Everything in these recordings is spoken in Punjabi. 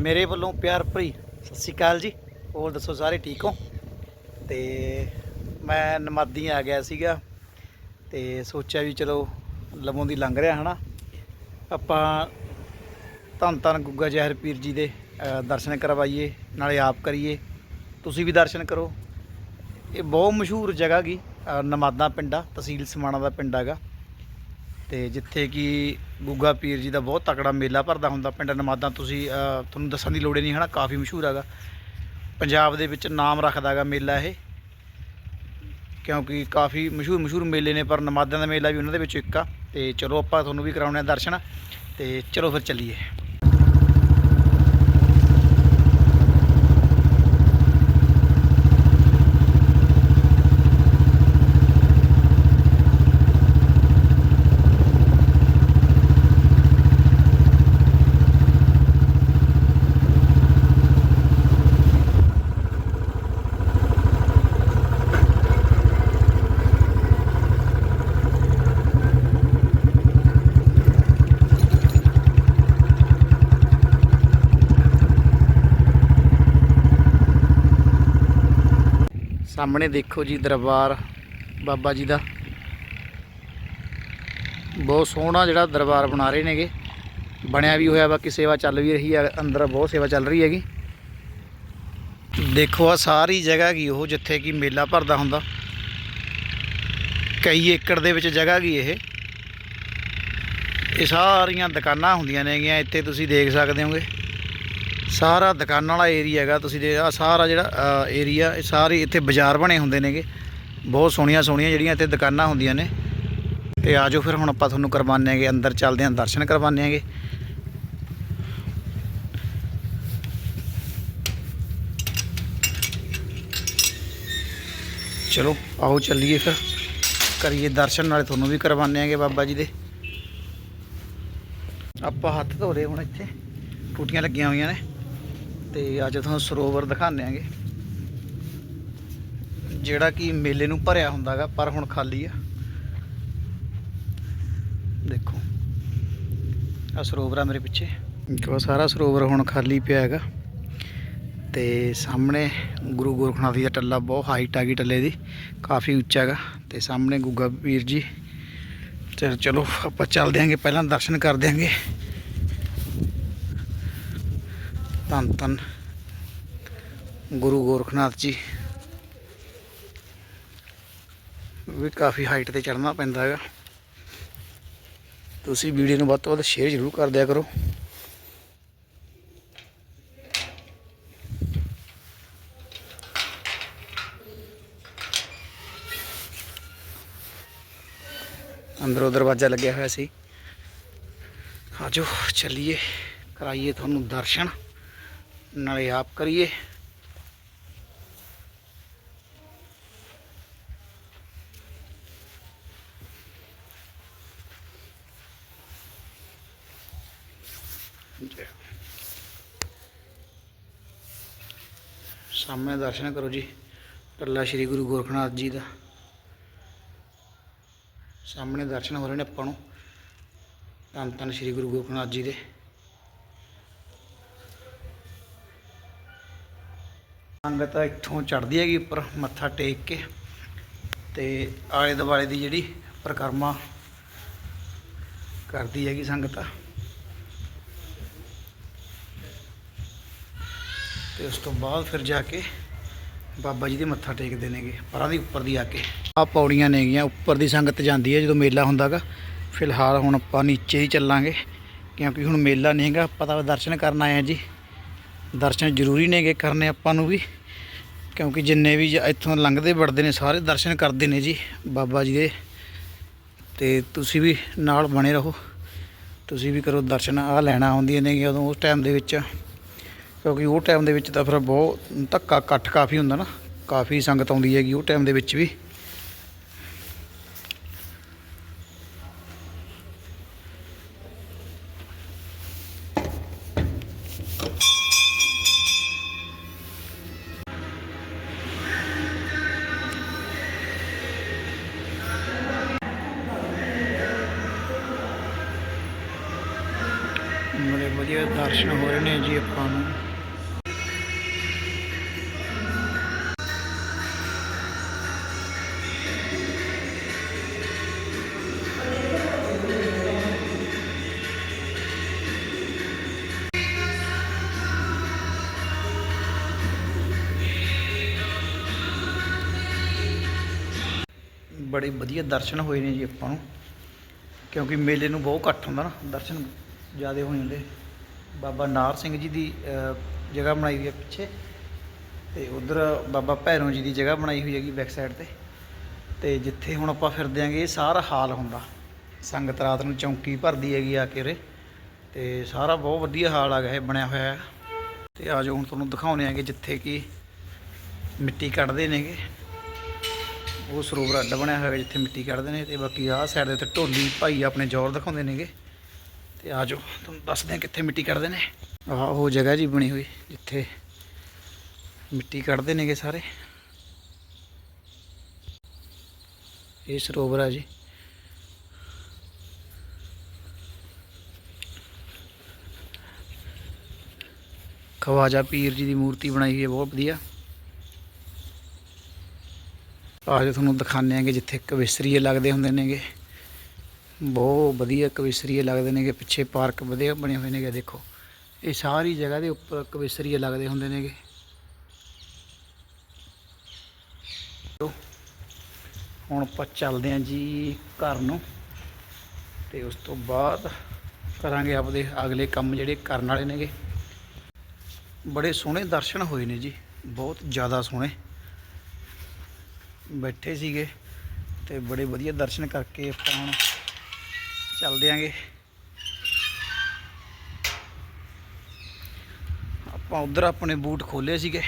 ਮੇਰੇ ਵੱਲੋਂ ਪਿਆਰ ਭਰੀ ਸਤਿ ਸ਼੍ਰੀ ਅਕਾਲ ਜੀ। ਹੋਰ ਦੱਸੋ ਸਾਰੇ ਠੀਕ ਹੋ? ਤੇ ਮੈਂ ਨਮਾਦੀ ਆ ਗਿਆ ਸੀਗਾ ਤੇ ਸੋਚਿਆ ਵੀ ਚਲੋ ਲਵੋਂ ਦੀ ਲੰਘ ਰਿਹਾ ਹਨਾ। ਆਪਾਂ ਧੰਨ ਧੰਨ ਗੁੱਗਾ ਜ਼ਹਿਰ ਪੀਰ ਜੀ ਦੇ ਦਰਸ਼ਨ ਕਰਵਾਈਏ ਨਾਲੇ ਆਪ ਕਰੀਏ। ਤੁਸੀਂ ਵੀ ਦਰਸ਼ਨ ਕਰੋ। ਇਹ ਬਹੁਤ ਮਸ਼ਹੂਰ ਜਗ੍ਹਾ ਗੀ ਅ, ਨਮਾਦਾ ਪਿੰਡਾ ਤਹਿਸੀਲ ਸਮਾਣਾ ਦਾ ਪਿੰਡ ਹੈਗਾ। ਤੇ ਜਿੱਥੇ ਕਿ ਗੁੱਗਾ ਪੀਰ ਜੀ ਦਾ ਬਹੁਤ ਤਕੜਾ ਮੇਲਾ ਭਰਦਾ ਹੁੰਦਾ ਪਿੰਡ ਨਮਾਦਾਂ, ਤੁਸੀਂ ਤੁਹਾਨੂੰ ਦੱਸਣ ਦੀ ਲੋੜ ਹੀ ਨਹੀਂ ਹਨਾ, ਕਾਫੀ ਮਸ਼ਹੂਰ ਹੈਗਾ। ਪੰਜਾਬ ਦੇ ਵਿੱਚ ਨਾਮ ਰੱਖਦਾ ਹੈਗਾ ਮੇਲਾ ਇਹ, ਕਿਉਂਕਿ ਕਾਫੀ ਮਸ਼ਹੂਰ ਮਸ਼ਹੂਰ ਮੇਲੇ ਨੇ, ਪਰ ਨਮਾਦਾਂ ਦਾ ਮੇਲਾ ਵੀ ਉਹਨਾਂ ਦੇ ਵਿੱਚੋਂ ਇੱਕ ਆ। ਤੇ ਚਲੋ ਆਪਾਂ ਤੁਹਾਨੂੰ ਵੀ ਕਰਾਉਣੇ ਆ ਦਰਸ਼ਨ, ਤੇ ਚਲੋ ਫਿਰ ਚੱਲੀਏ। ਸਾਹਮਣੇ ਦੇਖੋ ਜੀ ਦਰਬਾਰ ਬਾਬਾ ਜੀ ਦਾ। ਬਹੁਤ ਸੋਹਣਾ ਜਿਹੜਾ ਦਰਬਾਰ ਬਣਾ ਰਹੇ ਨੇਗੇ। ਬਣਿਆ ਵੀ ਹੋਇਆ, ਬਾਕੀ ਸੇਵਾ ਚੱਲ ਵੀ ਰਹੀ ਹੈ, ਅੰਦਰ ਬਹੁਤ ਸੇਵਾ ਚੱਲ ਰਹੀ ਹੈਗੀ। ਦੇਖੋ ਆ ਸਾਰੀ ਜਗ੍ਹਾ ਗਈ ਉਹ ਜਿੱਥੇ ਕਿ ਮੇਲਾ ਭਰਦਾ ਹੁੰਦਾ। ਕਈ ਏਕੜ ਦੇ ਵਿੱਚ ਜਗ੍ਹਾ ਗਈ ਇਹ? ਇਹ ਸਾਰੀਆਂ ਦੁਕਾਨਾਂ ਹੁੰਦੀਆਂ ਨੇਗੀਆਂ, ਇੱਥੇ ਤੁਸੀਂ ਦੇਖ ਸਕਦੇ ਹੋਗੇ। ਸਾਰਾ ਦੁਕਾਨਾਂ ਵਾਲਾ ਏਰੀਆ ਹੈਗਾ, ਤੁਸੀਂ ਦੇ ਆ ਸਾਰਾ ਜਿਹੜਾ ਏਰੀਆ, ਇਹ ਸਾਰੇ ਇੱਥੇ ਬਾਜ਼ਾਰ ਬਣੇ ਹੁੰਦੇ ਨੇਗੇ। ਬਹੁਤ ਸੋਹਣੀਆਂ ਸੋਹਣੀਆਂ ਜਿਹੜੀਆਂ ਇੱਥੇ ਦੁਕਾਨਾਂ ਹੁੰਦੀਆਂ ਨੇ। ਤੇ ਆਜੋ ਫਿਰ, ਹੁਣ ਆਪਾਂ ਤੁਹਾਨੂੰ ਕਰਵਾਉਂਦੇ ਆਂਗੇ ਅੰਦਰ ਚੱਲਦੇ ਆਂ ਦਰਸ਼ਨ ਕਰਵਾਉਂਦੇ ਆਂਗੇ ਚਲੋ, ਆਓ ਚੱਲੀਏ ਫਿਰ। ਕਰੀਏ ਦਰਸ਼ਨ, ਨਾਲੇ ਤੁਹਾਨੂੰ ਵੀ ਕਰਵਾਉਂਦੇ ਆਂਗੇ ਬਾਬਾ ਜੀ ਦੇ। ਆਪਾਂ ਹੱਥ ਧੋ ਰਹੇ ਹੁਣ ਇੱਥੇ। ਟੂਟੀਆਂ ਲੱਗੀਆਂ ਹੋਈਆਂ ਨੇ। ਤੇ ਅੱਜ ਤੁਹਾਨੂੰ ਸਰੋਵਰ ਦਿਖਾਉਂਦੇ ਆਂਗੇ। ਜਿਹੜਾ ਕਿ ਮੇਲੇ ਨੂੰ ਭਰਿਆ ਹੁੰਦਾਗਾ, ਪਰ ਹੁਣ ਖਾਲੀ ਆ। ਦੇਖੋ ਆ ਸਰੋਵਰ ਆ ਮੇਰੇ ਪਿੱਛੇ। ਦੇਖੋ, ਸਾਰਾ ਸਰੋਵਰ ਹੁਣ ਖਾਲੀ ਪਿਆ ਹੈਗਾ। ਤੇ ਸਾਹਮਣੇ ਗੁਰੂ ਗੋਰਖਨਾਥ ਜੀ ਦਾ ਟੱਲਾ ਬਹੁਤ ਹਾਈਟ ਆ ਗਈ ਟੱਲੇ ਦੀ, ਕਾਫੀ ਉੱਚਾ ਹੈਗਾ। ਤੇ ਸਾਹਮਣੇ ਗੁੱਗਾ ਪੀਰ ਜੀ। ਚਲੋ, ਆਪਾਂ ਚੱਲਦੇ ਆਂਗੇ, ਪਹਿਲਾਂ ਦਰਸ਼ਨ ਕਰ ਦਿਆਂਗੇ ਧੰਨ ਧੰਨ ਗੁਰੂ ਗੋਰਖਨਾਥ ਜੀ। ਵੀ ਕਾਫੀ ਹਾਈਟ ਤੇ ਚੜਨਾ ਪੈਂਦਾ ਹੈਗਾ। ਤੁਸੀਂ ਵੀਡੀਓ ਨੂੰ ਵੱਧ ਤੋਂ ਵੱਧ ਸ਼ੇਅਰ ਜ਼ਰੂਰ ਕਰ ਦਿਆ ਕਰੋ। ਅੰਦਰੋਂ ਦਰਵਾਜ਼ਾ ਲੱਗਿਆ ਹੋਇਆ ਸੀ। ਆਜੋ, ਚੱਲੀਏ। ਕਰਾਈਏ ਤੁਹਾਨੂੰ ਦਰਸ਼ਨ। ਨਾਲੇ ਆਪ ਕਰੀਏ। ਸਾਹਮਣੇ ਦਰਸ਼ਨ ਕਰੋ ਜੀ ਟੱਲਾ ਸ੍ਰੀ ਗੁਰੂ ਗੋਰਖਨਾਥ ਜੀ ਦਾ। ਸਾਹਮਣੇ ਦਰਸ਼ਨ ਹੋ ਰਹੇ ਨੇ ਆਪਾਂ ਨੂੰ। ਧੰਨ ਧੰਨ ਸ੍ਰੀ ਗੁਰੂ ਗੋਰਖਨਾਥ ਜੀ ਦੇ। ਸੰਗਤ ਇੱਥੋਂ ਚੜ੍ਹਦੀ ਹੈਗੀ ਉੱਪਰ, ਮੱਥਾ ਟੇਕ ਕੇ ਤੇ ਆਲੇ ਦੁਆਲੇ ਦੀ ਜਿਹੜੀ ਪ੍ਰਕਰਮਾ ਕਰਦੀ ਹੈਗੀ ਸੰਗਤ। ਤੇ ਉਸ ਤੋਂ ਬਾਅਦ ਫਿਰ ਜਾ ਕੇ ਬਾਬਾ ਜੀ ਦੇ ਮੱਥਾ ਟੇਕਦੇ ਨੇਗੇ, ਪਰਾਂ ਦੀ ਉੱਪਰ ਦੀ ਆ ਕੇ। ਆ ਪੌੜੀਆਂ ਨੇਗੀਆਂ, ਉੱਪਰ ਦੀ ਸੰਗਤ ਜਾਂਦੀ ਹੈ ਜਦੋਂ ਮੇਲਾ ਹੁੰਦਾਗਾ। ਫਿਲਹਾਲ ਹੁਣ ਆਪਾਂ ਨੀਚੇ ਹੀ ਚੱਲਾਂਗੇ, ਕਿਉਂਕਿ ਹੁਣ ਮੇਲਾ ਨਹੀਂ ਹੈਗਾ ਆਪਾਂ ਤਾਂ ਦਰਸ਼ਨ ਕਰਨ ਆਏ ਆ ਜੀ। ਦਰਸ਼ਨ ਜ਼ਰੂਰੀ ਨੇਗੇ ਕਰਨੇ ਆਪਾਂ ਨੂੰ ਵੀ, ਕਿਉਂਕਿ ਜਿੰਨੇ ਵੀ ਇੱਥੋਂ ਲੰਘਦੇ ਵੜਦੇ ਨੇ, ਸਾਰੇ ਦਰਸ਼ਨ ਕਰਦੇ ਨੇ ਜੀ ਬਾਬਾ ਜੀ ਦੇ। ਤੇ ਤੁਸੀਂ ਵੀ ਨਾਲ ਬਣੇ ਰਹੋ। ਤੁਸੀਂ ਵੀ ਕਰੋ ਦਰਸ਼ਨ ਆ ਲੈਣਾ ਆਉਂਦੀਆਂ ਨੇ ਉਦੋਂ ਉਸ ਟਾਈਮ ਦੇ ਵਿੱਚ। ਕਿਉਂਕਿ ਉਹ ਟਾਈਮ ਦੇ ਵਿੱਚ ਤਾਂ ਫਿਰ ਬਹੁਤ ਧੱਕਾ ਇਕੱਠ ਕਾਫੀ ਹੁੰਦਾ ਨਾ, ਕਾਫੀ ਸੰਗਤ ਆਉਂਦੀ ਹੈਗੀ ਉਹ ਟਾਈਮ ਦੇ ਵਿੱਚ ਵੀ। ਵਧੀਆ ਦਰਸ਼ਨ ਹੋ ਰਹੇ ਨੇ ਜੀ ਆਪਾਂ ਨੂੰ। ਬੜੇ ਵਧੀਆ ਦਰਸ਼ਨ ਹੋਏ ਨੇ ਜੀ ਆਪਾਂ ਨੂੰ, ਕਿਉਂਕਿ ਮੇਲੇ ਨੂੰ ਬਹੁਤ ਘੱਟ ਹੁੰਦਾ ਨਾ, ਦਰਸ਼ਨ ਜ਼ਿਆਦਾ ਹੋ ਜਾਂਦੇ। ਬਾਬਾ ਨਾਰ ਸਿੰਘ ਜੀ ਦੀ ਜਗ੍ਹਾ ਬਣਾਈ ਹੋਈ ਹੈ ਪਿੱਛੇ। ਤੇ ਉਧਰ ਬਾਬਾ ਭੈਰੋ ਜੀ ਦੀ ਜਗ੍ਹਾ ਬਣਾਈ ਹੋਈ ਹੈਗੀ ਬੈਕ ਸਾਈਡ ਤੇ। ਤੇ ਜਿੱਥੇ ਹੁਣ ਆਪਾਂ ਫਿਰਦੇ ਆਂਗੇ ਇਹ ਸਾਰਾ ਹਾਲ ਹੁੰਦਾ। ਸੰਗਤ ਰਾਤ ਨੂੰ ਚੌਂਕੀ ਭਰਦੀ ਹੈਗੀ ਆ ਕੇ ਰੇ ਤੇ ਸਾਰਾ ਬਹੁਤ ਵਧੀਆ ਹਾਲ ਆ ਗਿਆ ਇਹ ਬਣਿਆ ਹੋਇਆ। ਹੈ ਤੇ ਆਜੋ ਹੁਣ ਤੁਹਾਨੂੰ ਦਿਖਾਉਣੇ ਆਂਗੇ ਜਿੱਥੇ ਕਿ ਮਿੱਟੀ ਕੱਢਦੇ ਨੇਗੇ। ਉਹ ਸਰੋਵਰ ਅੱਡ ਬਣਿਆ ਹੋਇਆ ਜਿੱਥੇ ਮਿੱਟੀ ਕੱਢਦੇ ਨੇ। ਤੇ ਬਾਕੀ ਆਹ ਸਾਈਡ ਦੇ ਉੱਤੇ ਢੋਲੀ ਭਾਈ ਆਪਣੇ ਜ਼ੋਰ ਦਿਖਾਉਂਦੇ ਨੇਗੇ। ਤੇ ਆਜੋ, ਤੁਹਾਨੂੰ ਦੱਸਦੇ ਆ ਕਿੱਥੇ ਮਿੱਟੀ ਕੱਢਦੇ ਨੇ। ਆਹ ਉਹ ਜਗ੍ਹਾ ਜੀ ਬਣੀ ਹੋਈ, ਜਿੱਥੇ ਮਿੱਟੀ ਕੱਢਦੇ ਨੇਗੇ ਸਾਰੇ। ਇਹ ਸਰੋਵਰ ਆ ਜੀ। ਖਵਾਜਾ ਪੀਰ ਜੀ ਦੀ ਮੂਰਤੀ ਬਣਾਈ ਹੋਈ ਹੈ, ਬਹੁਤ ਵਧੀਆ। ਆਜੋ ਤੁਹਾਨੂੰ ਦਿਖਾਉਂਦੇ ਆਂਗੇ ਜਿੱਥੇ ਕਵਿਸਰੀਏ ਲੱਗਦੇ ਹੁੰਦੇ ਨੇਗੇ। ਬਹੁਤ ਵਧੀਆ ਕਵਿਸਰੀਏ ਲੱਗਦੇ ਨੇਗੇ, ਪਿੱਛੇ ਪਾਰਕ ਵਧੀਆ ਬਣੇ ਹੋਏ ਨੇਗੇ, ਦੇਖੋ। ਇਹ ਸਾਰੀ ਜਗ੍ਹਾ ਦੇ ਉੱਪਰ ਕਵਿਸਰੀਏ ਲੱਗਦੇ ਹੁੰਦੇ ਨੇਗੇ। ਹੁਣ ਆਪਾਂ ਚੱਲਦੇ ਆਂ ਜੀ ਘਰ ਨੂੰ ਤੇ ਉਸ ਤੋਂ ਬਾਅਦ ਕਰਾਂਗੇ ਆਪਦੇ ਅਗਲੇ ਕੰਮ ਜਿਹੜੇ ਕਰਨ ਵਾਲੇ ਨੇਗੇ। ਬੜੇ ਸੋਹਣੇ ਦਰਸ਼ਨ ਹੋਏ ਨੇ ਜੀ, ਬਹੁਤ ਜ਼ਿਆਦਾ ਸੋਹਣੇ। ਬੈਠੇ ਸੀਗੇ ਤੇ ਬੜੇ ਵਧੀਆ ਦਰਸ਼ਨ ਕਰਕੇ ਆਪਾਂ ਹੁਣ ਚੱਲਦੇ ਆਂਗੇ। ਆਪਾਂ ਉਧਰ ਆਪਣੇ ਬੂਟ ਖੋਲੇ ਸੀਗੇ।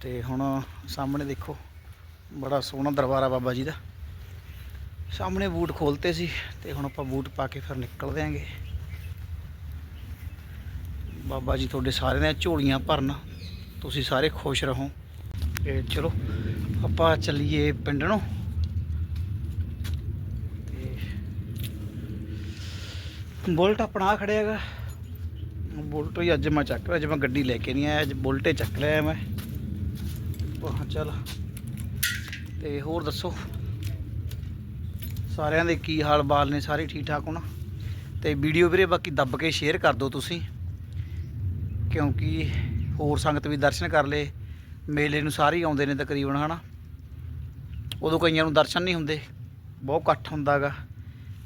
ਤੇ ਹੁਣ ਸਾਹਮਣੇ ਦੇਖੋ, ਬੜਾ ਸੋਹਣਾ ਦਰਬਾਰ ਆ ਬਾਬਾ ਜੀ ਦਾ। ਸਾਹਮਣੇ ਬੂਟ ਖੋਲਤੇ ਸੀ ਤੇ ਹੁਣ ਆਪਾਂ ਬੂਟ ਪਾ ਕੇ ਫਿਰ ਨਿਕਲ ਆਂਗੇ। ਬਾਬਾ ਜੀ ਤੁਹਾਡੇ ਸਾਰਿਆਂ ਦੀਆਂ ਝੋਲੀਆਂ ਭਰਨ, ਤੁਸੀਂ ਸਾਰੇ ਖੁਸ਼ ਰਹੋ। ਤੇ ਚਲੋ, ਆਪਾਂ ਚੱਲੀਏ ਪਿੰਡ ਨੂੰ। ਬੁਲਟ ਆਪਣਾ ਆਹ ਖੜਿਆ ਹੈਗਾ। ਬੁਲਟ ਹੀ ਅੱਜ ਮੈਂ ਚੱਕ ਰਿਹਾ ਅੱਜ ਮੈਂ ਗੱਡੀ ਲੈ ਕੇ ਨਹੀਂ ਆਇਆ, ਅੱਜ ਬੁਲਟੇ ਚੱਕ ਲਿਆ ਮੈਂ। ਵਾਹ ਚੱਲ। ਤੇ ਹੋਰ ਦੱਸੋ? ਸਾਰਿਆਂ ਦੇ ਕੀ ਹਾਲ ਬਾਲ ਨੇ? ਸਾਰੇ ਠੀਕ ਠਾਕ ਹੋਣਾ? ਤੇ ਵੀਡੀਓ ਵੀਰੇ ਬਾਕੀ ਦੱਬ ਕੇ ਸ਼ੇਅਰ ਕਰ ਦਿਓ ਤੁਸੀਂ। ਕਿਉਂਕਿ ਹੋਰ ਸੰਗਤ ਵੀ ਦਰਸ਼ਨ ਕਰ ਲੇ। ਮੇਲੇ ਨੂੰ ਸਾਰੇ ਹੀ ਆਉਂਦੇ ਨੇ ਤਕਰੀਬਨ, ਹਨਾ? ਉਦੋਂ ਕਈਆਂ ਨੂੰ ਦਰਸ਼ਨ ਨਹੀਂ ਹੁੰਦੇ। ਬਹੁਤ ਇਕੱਠ ਹੁੰਦਾਗਾ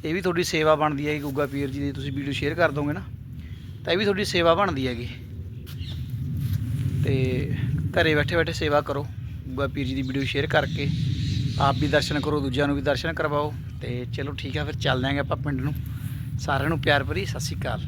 ਇਹ ਵੀ ਤੁਹਾਡੀ ਸੇਵਾ ਬਣਦੀ ਹੈ ਗੁੱਗਾ ਪੀਰ ਜੀ ਦੀ ਤੁਸੀਂ ਵੀਡੀਓ ਸ਼ੇਅਰ ਕਰ ਦੋਗੇ ਨਾ, ਤਾਂ ਇਹ ਵੀ ਤੁਹਾਡੀ ਸੇਵਾ ਬਣਦੀ ਹੈਗੀ। ਤੇ ਘਰੇ ਬੈਠੇ ਬੈਠੇ ਸੇਵਾ ਕਰੋ, ਗੁੱਗਾ ਪੀਰ ਜੀ ਦੀ ਵੀਡੀਓ ਸ਼ੇਅਰ ਕਰਕੇ, ਆਪ ਵੀ ਦਰਸ਼ਨ ਕਰੋ, ਦੂਜਿਆਂ ਨੂੰ ਵੀ ਦਰਸ਼ਨ ਕਰਵਾਓ, ਤੇ ਚਲੋ ਠੀਕ ਆ, ਫਿਰ ਚੱਲਦੇ ਆਂਗੇ ਆਪਾਂ ਪਿੰਡ ਨੂੰ। ਸਾਰਿਆਂ ਨੂੰ ਪਿਆਰ ਭਰੀ ਸਤਿ ਸ਼੍ਰੀ ਅਕਾਲ।